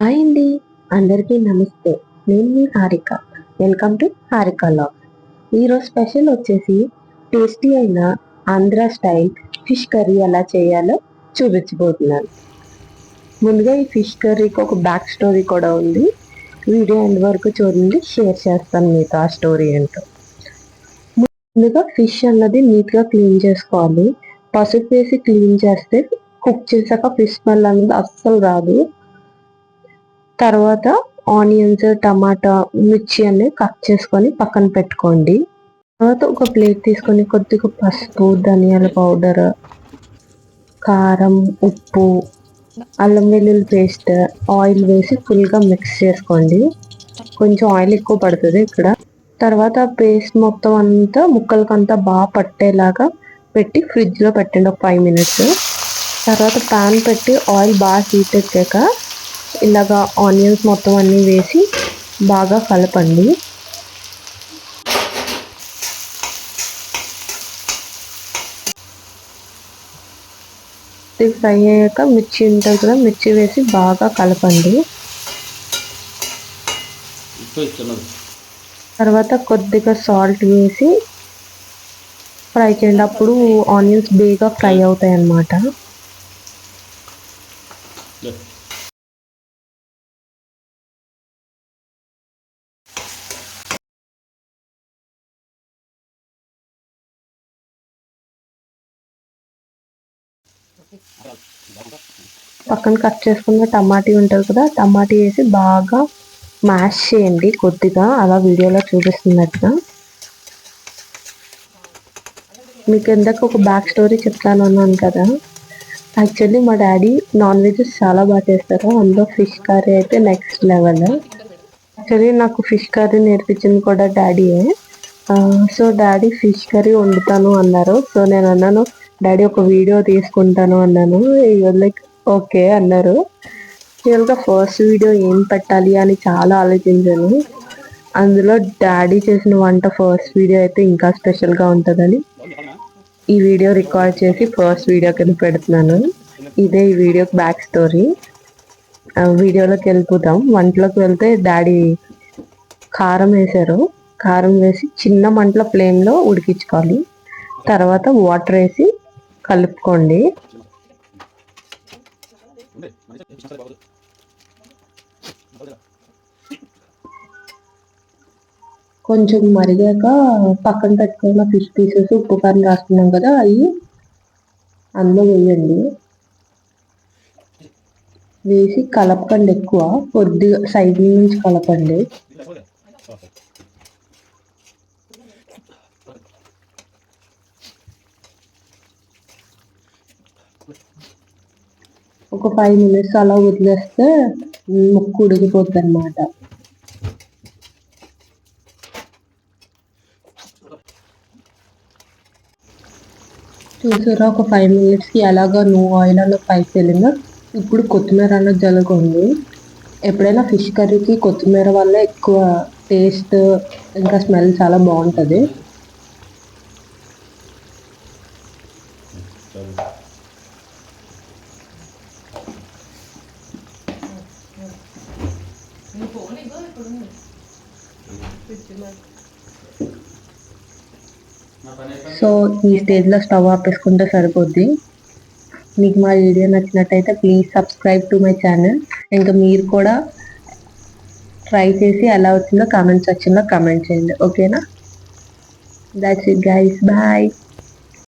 Hi అండి. అందరికీ నమస్తే. నేను మీ Harika. Welcome to Harika vlog. ఈరోజు స్పెషల్ వచ్చేసి టేస్టీ అయిన ఆంధ్ర స్టైల్ ఫిష్ కర్రీ ఎలా చేయాలో చూపించబోతున్నాను. ముందుగా ఈ ఫిష్ కర్రీకి ఒక బ్యాక్ స్టోరీ కూడా ఉంది. వీడియో ఎండ్ వరకు చూడండి. షేర్ చేస్తాను మీతో ఆ స్టోరీ ఏంటో. ముందుగా ఫిష్ అన్నది నీట్గా క్లీన్ చేసుకోవాలి. పసుపు వేసి క్లీన్ చేస్తే కుక్ చేశాక ఫిష్ స్మెల్ అనేది అస్సలు రాదు. తర్వాత ఆనియన్స్ టమాటా మిర్చి అన్ని కట్ చేసుకొని పక్కన పెట్టుకోండి. తర్వాత ఒక ప్లేట్ తీసుకొని కొద్దిగా పసుపు ధనియాల పౌడర్ కారం ఉప్పు అల్లం వెల్లుల్లి పేస్ట్ ఆయిల్ వేసి ఫుల్గా మిక్స్ చేసుకోండి. కొంచెం ఆయిల్ ఎక్కువ పడుతుంది ఇక్కడ. తర్వాత పేస్ట్ మొత్తం అంతా ముక్కలకంతా బాగా పట్టేలాగా పెట్టి ఫ్రిడ్జ్లో పెట్టండి ఒక ఫైవ్ మినిట్స్ తర్వాత ప్యాన్ పెట్టి ఆయిల్ బాగా హీట్ ఎక్కాక ఇలాగా ఆనియన్స్ మొత్తం అన్నీ వేసి బాగా కలపండి. ఇది ఫ్రై అయ్యాక మిర్చి ఉంటుంది కదా మిర్చి వేసి బాగా కలపండి. తర్వాత కొద్దిగా సాల్ట్ వేసి ఫ్రై చేయండి అప్పుడు ఆనియన్స్ బేగా ఫ్రై అవుతాయి అన్నమాట పక్కన కట్ చేసుకున్న టమాటీ ఉంటుంది కదా టమాటీ వేసి బాగా మ్యాష్ చేయండి కొద్దిగా అలా వీడియోలో చూపిస్తున్నట్టుగా. మీకు ఎందాక ఒక బ్యాక్ స్టోరీ చెప్తాను అన్నాను కదా. యాక్చువల్లీ మా డాడీ నాన్ వెజ్ చాలా బాగా చేస్తారు అందులో ఫిష్ కర్రీ అయితే నెక్స్ట్ లెవెల్. యాక్చువల్లీ నాకు ఫిష్ కర్రీ నేర్పించింది కూడా డాడీయే. సో డాడీ ఫిష్ కర్రీ వండుతాను అన్నారు. సో నేను అన్నాను డాడీ ఒక వీడియో తీసుకుంటాను అన్నాను. లైక్ ఓకే అన్నారు. రియల్గా ఫస్ట్ వీడియో ఏం పెట్టాలి అని చాలా ఆలోచించాను. అందులో డాడీ చేసిన వంట ఫస్ట్ వీడియో అయితే ఇంకా స్పెషల్గా ఉంటుందని ఈ వీడియో రికార్డ్ చేసి ఫస్ట్ వీడియో కింద పెడుతున్నాను. ఇదే ఈ వీడియోకి బ్యాక్ స్టోరీ వీడియోలోకి వెళ్ళిపోతాం వంటలోకి వెళ్తే డాడీ కారం వేశారు. కారం వేసి చిన్న మంటల ఫ్లేమ్లో ఉడికించుకోవాలి. తర్వాత వాటర్ వేసి కలుపుకోండి. కొంచెం మరిగాక పక్కన పెట్టుకున్న ఫిష్ పీసెస్ ఉప్పు కారం రాసుకున్నాం కదా అవి అందులో వేయండి. వేసి కలపకండి ఎక్కువ కొద్దిగా సైడ్ నుంచి కలపండి. ఒక ఫైవ్ మినిట్స్ అలా వదిలేస్తే ముక్కు ఉడికిపోద్ది అనమాట చూసారా ఒక ఫైవ్ మినిట్స్కి ఎలాగ నువ్వు ఆయిల్ అన్న పైకి వెళ్ళిందో. ఇప్పుడు కొత్తిమీర అన్నది జరగండి ఎప్పుడైనా ఫిష్ కర్రీకి కొత్తిమీర వల్ల ఎక్కువ టేస్ట్ ఇంకా స్మెల్ చాలా బాగుంటుంది. సో ఈ స్టేజ్లో స్టవ్ ఆపేసుకుంటే సరిపోద్ది. మీకు మా వీడియో నచ్చినట్టయితే please subscribe to my channel ఇంకా మీరు కూడా ట్రై చేసి ఎలా వచ్చిందో కామెంట్స్ వచ్చిందో కామెంట్ చేయండి. ఓకేనా దాట్స్ ఇట్ గైస్ బాయ్